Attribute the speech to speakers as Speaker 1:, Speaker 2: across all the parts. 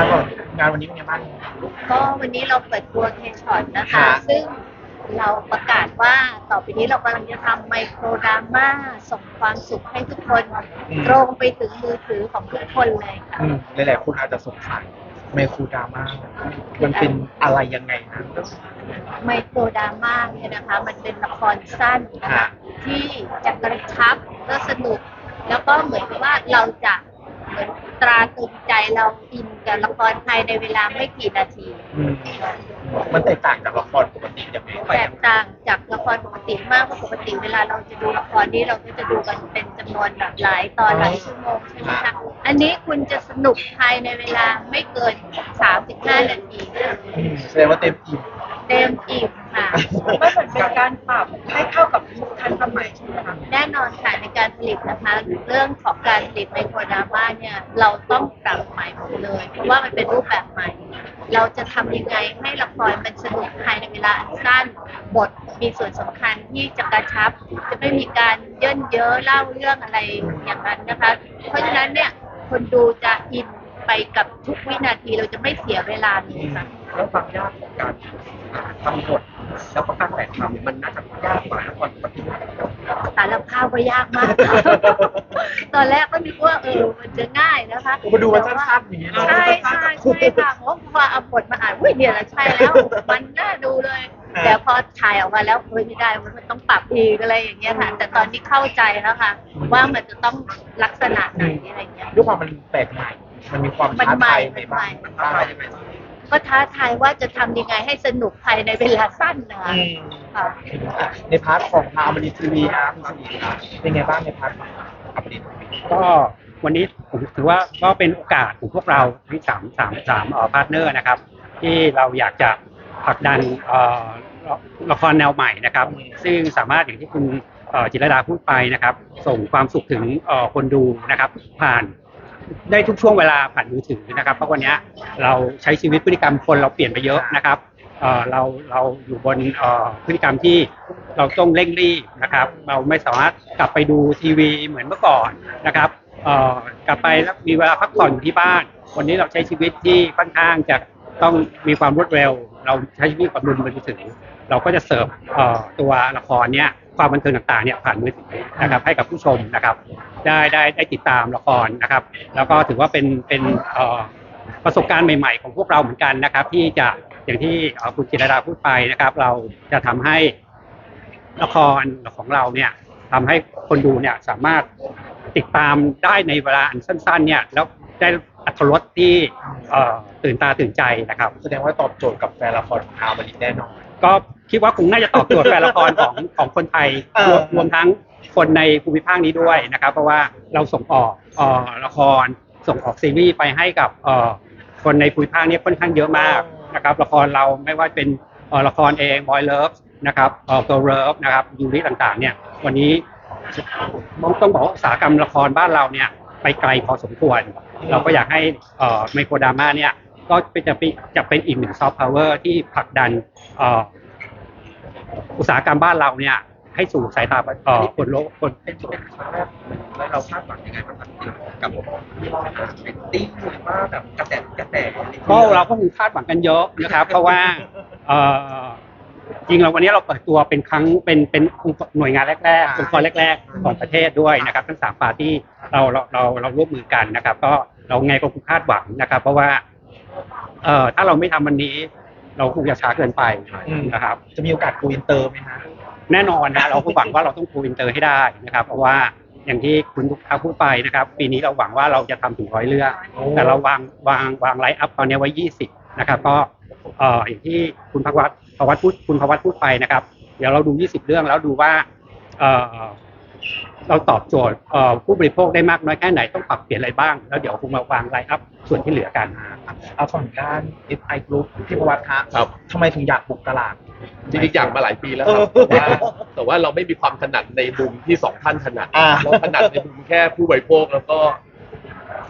Speaker 1: ครับผมงานวันนี้เป็นไงบ้าง
Speaker 2: ก็วันนี้เราเปิดตัวเคช็อตนะคะ
Speaker 1: ค่ะ
Speaker 2: ซึ่งเราประกาศว่าต่อไปนี้เรากำลังจะทำไมโครดราม่าส่งความสุขให้ทุกคนตรงไปถึงมือถือของทุกคนเลยค่ะ
Speaker 1: อืมหลายๆคนอาจจะสงสัยไมโครดราม่ามันเป็นอะไรยังไงนะ
Speaker 2: ไมโครดราม่าเนี่ยนะคะ มันเป็นละครสั้นนะคะ
Speaker 1: ค่ะ
Speaker 2: ที่จะกระชับก็สนุก แล้วก็เหมือนกับว่าเราจะ เหมือนตราตรึงใจเราอินกับละครไทยในเวลาไม่กี่นาที
Speaker 1: อืมมันแตกต่างจากละครปกติยังไง
Speaker 2: แตกต่างจากละครปกติมากเพราะปกติเวลาเราจะดูละครนี้เราก็จะดูกันเป็นจำนวนแบบหลายตอนหลายชั่วโมงใช่ไหมคะอันนี้คุณจะสนุกภายในเวลาไม่เกิน 35 นาที
Speaker 1: อืมแสดงว่าเต็มอิ่ม
Speaker 2: เต็มอิ่ม ค่ะ
Speaker 3: ไม่เหมือนเป็นการปรับให้เข้ากับยุคทันสมัยใช่ไหมคะ
Speaker 2: แน่นอนค่ะในการผลิตนะคะ เรื่องของการผลิตไมโครดราม่าเนี่ยเราต้องปรับใหม่หมดเลย เพราะว่ามันเป็นรูปแบบใหม่ เราจะทำยังไงให้ละครมันสนุกภายในเวลาอันสั้น บทมีส่วนสำคัญที่จะกระชับ จะไม่มีการเย่นเยอะเล่าเรื่องอะไรอย่างนั้นนะคะ เพราะฉะนั้นเนี่ยคนดูจะอินไปกับทุกวินาทีเราจะไม่เสียเวลาเลยค่ะ
Speaker 3: แล้วความยากของการทำบทแล้วก็การแต่งทำมันน่าจะยากกว่าละครปกติ
Speaker 2: สารภาพว่ายากมาก ตอนแรกก็นึกว่าเออมันจะง่ายนะคะ
Speaker 1: ผมมาดูมันสั้นๆอย่างนี้เลย
Speaker 2: ใช่ใช่ใช่ค่ะเพราะพอเอาบทมาอ่านอุ้ยเนี่ยแหละใช่แล้วมันน่าดูเลย
Speaker 1: อ่า
Speaker 2: แต่พอถ่ายออกมาแล้วเฮ้ยไม่ได้มันต้องปรับอีกอะไรอย่างเงี้ยค่ะ แต่ตอนนี้เข้าใจแล้วค่ะ ว่ามันจะต้องลักษณะไหนอะไรเงี้ย
Speaker 1: ด้วยความมันแปลกใหม่มันมีความ
Speaker 2: มัน
Speaker 1: ท้า
Speaker 2: ใหม่
Speaker 1: ทาย
Speaker 2: มัน
Speaker 1: ใหม่
Speaker 2: ใหม่
Speaker 1: บ้างมันท้าทายยังไง
Speaker 2: ก็ท้าทายว่าจะทำยังไงให้สนุกภายในเวลาสั้นนะคะ
Speaker 1: อืม
Speaker 2: ค่ะ
Speaker 1: อะในพาร์ทของทางอมรินทีวีครับคุณสวีครับเป็นไงบ้างในพาร์ทของอมรินทีวี
Speaker 4: ก็วันนี้ผมถือว่าก็เป็นโอกาสของพวกเราทั้งสามสามสามเอ่อพาร์ทเนอร์นะครับ ที่เราอยากจะผลักดันเอ่อละละครแนวใหม่นะครับ ซึ่งสามารถอย่างที่คุณเอ่อจิรดาพูดไปนะครับ ส่งความสุขถึงเอ่อคนดูนะครับ ผ่าน ได้ทุกช่วงเวลาผ่านมือถือนะครับ เพราะวันนี้เราใช้ชีวิตพฤติกรรมคนเราเปลี่ยนไปเยอะนะครับเราเราอยู่บนพฤติกรรมที่เราต้องเร่งรีบนะครับ เราไม่สามารถกลับไปดูทีวีเหมือนเมื่อก่อนนะครับกลับไปแล้วมีเวลาพักผ่อนอยู่ที่บ้าน วันนี้เราใช้ชีวิตที่ค่อนข้างจะต้องมีความรวดเร็ว เราใช้ชีวิตกับมือมือถือเราก็จะเสิร์ฟตัวละครเนี่ย ความบันเทิงต่างๆเนี่ยผ่านมือถือนะครับให้กับผู้ชมนะครับ ได้ได้ได้ติดตามละครนะครับ แล้วก็ถือว่าเป็นเป็นเอ่อประสบการณ์ใหม่ๆ ของพวกเราเหมือนกันนะครับ ที่จะอย่างที่เอ่อคุณจิรดาพูดไปนะครับ เราจะทำให้ละครของเราเนี่ยทำให้คนดูเนี่ยสามารถติดตามได้ในเวลาอันสั้น ๆ เนี่ยแล้วได้อัตรสที่เอ่อตื่นตาตื่นใจนะครับ
Speaker 1: แสดงว่าตอบโจทย์กับแฟนละครของทางอมรินแน่นอน
Speaker 4: ก็ คิดว่าคงน่าจะตอบโจทย์แฟนละครของของคนไทย
Speaker 1: เออ
Speaker 4: รวมรวมทั้งคนในภูมิภาคนี้ด้วยนะครับ เพราะว่าเราส่งออกเอ่อละครส่งออกซีรีส์ไปให้กับเอ่อคนในภูมิภาคนี้ค่อนข้างเยอะมากนะครับละครเราไม่ว่าเป็นเอ่อละครเองบอยเลิฟนะครับเอ่อเกิร์ลเลิฟนะครับยูริต่างๆเนี่ยวันนี้ต้องบอกว่าอุตสาหกรรมละครบ้านเราเนี่ยไปไกลพอสมควร เราก็อยากให้เอ่อไมโครดราม่าเนี่ยก็จะเป็นจะเป็นอีกหนึ่งซอฟต์พาวเวอร์ที่ผลักดันเอ่อ อุตสาหกรรมบ้านเราเนี่ย ให้สู่สายตาเอ่อคนโลกคน
Speaker 3: เป็นเป็นครั้งแรกแล้วเราคาดหวังยังไงบ้างครับกับเป็นติ้งหรือว่าแบบกระแสกระแสอะไรอง
Speaker 4: ก็
Speaker 3: เรา
Speaker 4: ก็คงคาดหวังกันเยอะนะครับ เพราะว่าเอ่อจริงเราวันนี้เราเปิดตัวเป็นครั้งเป็นเป็นหน่วยงานแรกๆองค์กรแรก ๆ ของประเทศด้วยนะครับ ทั้งสามปาร์ตี้เราเราเราเราร่วมมือกันนะครับ ก็เราไงก็คงคาดหวังนะครับ เพราะว่าเอ่อถ้าเราไม่ทำวันนี้ เราคงจะช้าเกินไป
Speaker 1: อืม
Speaker 4: นะครับ
Speaker 1: จะมีโอกาสกูอินเตอร์ไหมฮะ
Speaker 4: แน่นอนนะเราก็หวังว่าเราต้องคูอินเตอร์ให้ได้นะครับ เพราะว่าอย่างที่คุณทุกท่านพูดไปนะครับ ปีนี้เราหวังว่าเราจะทำถึงร้อยเรื่อง
Speaker 1: โอ้
Speaker 4: แต่เราวางวางวางไลฟ์อัพตอนนี้ไว้ 20 นะครับ ก็เอ่ออย่างที่คุณภวัตภวัตพูดคุณภวัตพูดไปนะครับ เดี๋ยวเราดู 20 เรื่องแล้วดูว่าเอ่อ เราตอบโจทย์เอ่อผู้บริโภคได้มากน้อยแค่ไหนต้องปรับเปลี่ยนอะไรบ้าง แล้วเดี๋ยวคงมาวางไลฟ์อัพส่วนที่เหลือกัน
Speaker 1: เอาฝั่งด้าน SI Group ที่ประวัติฮะ
Speaker 5: ครับ
Speaker 1: ทำไมถึงอยากบุกตลาด
Speaker 5: จริงๆอยากมาหลายปีแล้วครับ
Speaker 1: เออ
Speaker 5: แต่ว่าแต่ว่าเราไม่มีความถนัดในมุมที่สองท่านถนัด
Speaker 1: อ่า
Speaker 5: เราถนัดในมุมแค่ผู้บริโภคแล้วก็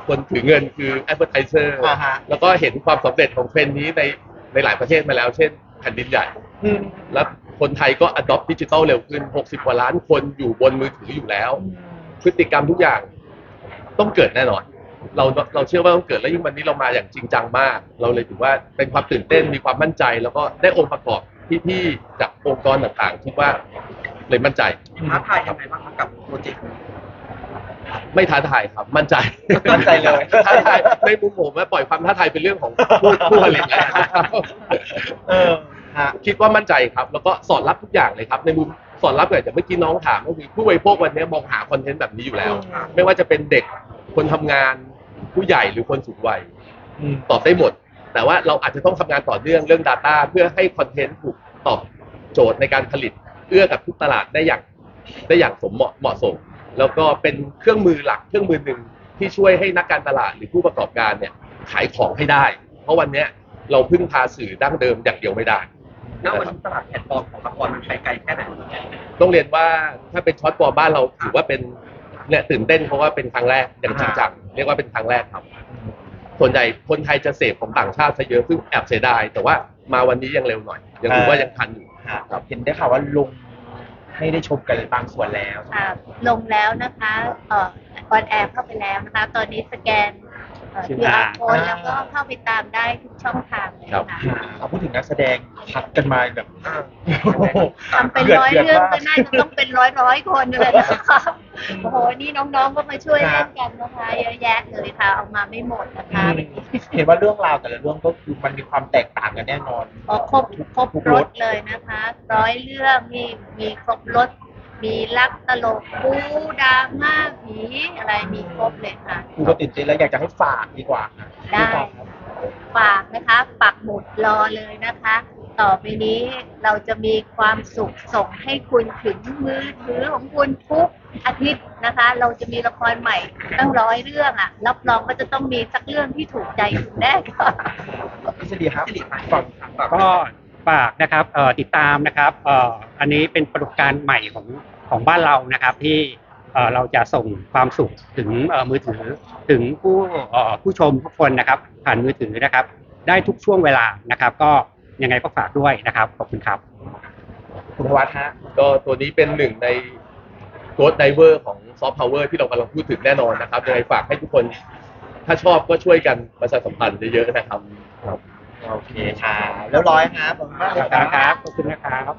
Speaker 5: คนถือเงินคือ advertiser
Speaker 1: อ่าฮะ
Speaker 5: แล้วก็เห็นความสำเร็จของเทรนด์นี้ในในหลายประเทศมาแล้ว เช่นแผ่นดินใหญ่
Speaker 1: อืม
Speaker 5: แล้ว คนไทยก็ adopt ดิจิทัลเร็วขึ้น 60 กว่าล้านคนอยู่บนมือถืออยู่แล้ว พฤติกรรมทุกอย่างต้องเกิดแน่นอน เราเราเชื่อว่าต้องเกิดแล้วยิ่งวันนี้เรามาอย่างจริงจังมาก เราเลยถือว่าเป็นความตื่นเต้นมีความมั่นใจ แล้วก็ได้องค์ประกอบพี่ๆจากองค์กรต่างๆคิดว่าเลยมั่นใจ
Speaker 3: ท้าทายยังไงบ้างครับกับโปรเจกต์นี้
Speaker 5: ไม่ท้าทายครับมั่นใจ
Speaker 1: มั่นใจเลย
Speaker 5: ท้าทายในมุมผมว่าปล่อยความท้าทายเป็นเรื่องของผู้ผู้ผลิตแล้วครับ
Speaker 1: เออฮะ
Speaker 5: คิดว่ามั่นใจครับ แล้วก็สอนรับทุกอย่างเลยครับ ในมุมสอนรับแบบจากเมื่อกี้น้องถามก็คือผู้บริโภควันนี้มองหาคอนเทนต์แบบนี้อยู่แล้ว
Speaker 1: อืม
Speaker 5: ไม่ว่าจะเป็นเด็กคนทำงานผู้ใหญ่หรือคนสูงวัย
Speaker 1: อืม
Speaker 5: ตอบได้หมด แต่ว่าเราอาจจะต้องทำงานต่อเนื่องเรื่อง Data เพื่อให้คอนเทนต์ถูกตอบโจทย์ในการผลิตเอื้อกับทุกตลาดได้อย่างได้อย่างสมเหมาะเหมาะสม แล้วก็เป็นเครื่องมือหลักเครื่องมือหนึ่งที่ช่วยให้นักการตลาดหรือผู้ประกอบการเนี่ยขายของให้ได้ เพราะวันเนี้ยเราพึ่งพาสื่อดั้งเดิมอย่างเดียวไม่ได้
Speaker 3: ณวันนี้ตลาดแพลตฟอร์มของละครมันไปไกลแค่ไหน
Speaker 5: ต้องเรียนว่าถ้าเป็นช็อตฟอร์บ้านเราถือว่าเป็นเนี่ยตื่นเต้นเพราะว่าเป็นครั้งแรกอย่างจริงจังเรียกว่าเป็นครั้งแรกครับ ส่วนใหญ่คนไทยจะเสพของต่างชาติซะเยอะซึ่งแอบเสียดาย แต่ว่ามาวันนี้ยังเร็วหน่อย ยังถือว่ายังทันอยู่
Speaker 1: ฮะเห็นได้ข่าวว่าลงให้ได้ชมกันบางส่วนแล้ว
Speaker 2: ค่ะลงแล้วนะคะเอ่อออนแอร์เข้าไปแล้วนะคะ ตอนนี้สแกน เอ่อ QR code แล้วก็เข้าไปตามได้ทุกช่องทางเลย
Speaker 5: ครับ
Speaker 2: ค่ะ
Speaker 1: เอาพูดถึงนักแสดงพักกันมาแบบ
Speaker 2: ทำเป็นร้อยเรื่องก็น่าจะต้องเป็นร้อยร้อยๆคนเลยนะคะโอ้โหนี่น้องๆก็มาช่วยเล่นกันนะคะเยอะแยะเลยค่ะเอามาไม่หมดนะคะ
Speaker 1: เห็นว่าเรื่องราวแต่ละเรื่องก็คือมันมีความแตกต่างกันแน่นอน
Speaker 2: อ๋อครบครบรถเลยนะคะ ร้อยเรื่องมีมีครบรถ มีรักตลกปูดราม่าผีอะไรมีครบเลยค่ะ
Speaker 1: คือก็ตื่นเต้นแล้วอยากจะให้ฝากดีกว่าค่ะ
Speaker 2: ได้ฝากนะคะปักหมุดรอเลยนะคะ ต่อไปนี้เราจะมีความสุขส่งให้คุณถึงมือถือของคุณทุกอาทิตย์นะคะ เราจะมีละครใหม่ตั้งร้อยเรื่องอะรับรองว่าจะต้องมีสักเรื่องที่ถูกใจคุณแน่ค่ะ
Speaker 1: พี่สิริครับ
Speaker 3: สิริครับ
Speaker 1: ฝั่ง
Speaker 3: ฝาก
Speaker 4: ก็ ฝากนะครับติดตามนะครับอันนี้เป็นปรากฏการณ์ใหม่ของของบ้านเรานะครับที่เราจะส่งความสุขถึงมือถือถึงผู้ผู้ชมทุกคนนะครับ ผ่านมือถือนะครับ ได้ทุกช่วงเวลานะครับ ก็ยังไงก็ฝากด้วยนะครับขอบคุณครับ
Speaker 1: คุณธวัฒน์ฮะ
Speaker 5: ก็ตัวนี้เป็นหนึ่งในโกดไดเวอร์ของซอฟต์พาวเวอร์ที่เรากำลังพูดถึงแน่นอนนะครับยังไงฝากให้ทุกคน ถ้าชอบก็ช่วยกันประชาสัมพันธ์เยอะๆนะครับ
Speaker 1: โอเคค่ะแล้วร้อยครับผมมากเลย
Speaker 4: ครับ ขอบคุณนะครับ